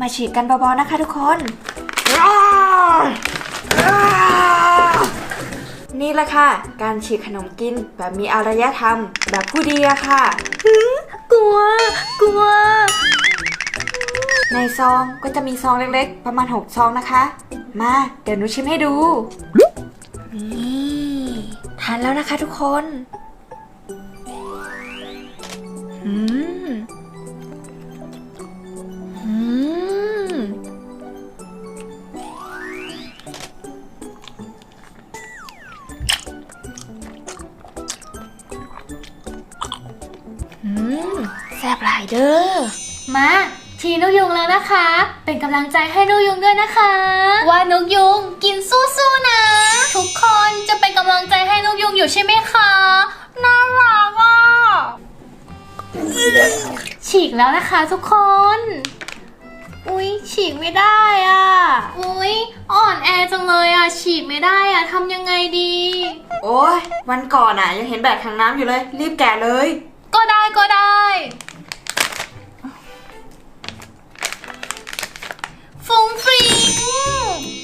มาฉีกกันเบาๆนะคะทุกคน นี่แหละค่ะ การฉีกขนมกินแบบมีอารยธรรม แบบผู้ดีอะค่ะ กลัว กลัว ในซองก็จะมีซองเล็กๆ ประมาณ 6 ซองนะคะ มาเดี๋ยวหนูชิมให้ดู นี่ทานแล้วนะคะทุกคน แซ่บหลายเด้อ มาทีนกยุงแล้วนะคะ เป็นกำลังใจให้นกยุงด้วยนะคะ ว่านกยุงกินสู้ๆนะ ทุกคนจะเป็นกำลังใจให้นกยุงอยู่ใช่ไหมคะน่ารักอะฉีกแล้วนะคะทุกคน อุ๊ยฉีกไม่ได้อะ อุ๊ยอ่อนแอจังเลยอะ ฉีกไม่ได้อะทำยังไงดี โอ้ยวันก่อนอะยังเห็นแบกถังน้ำอยู่เลย รีบแกะเลย ก็ได้ก็ได้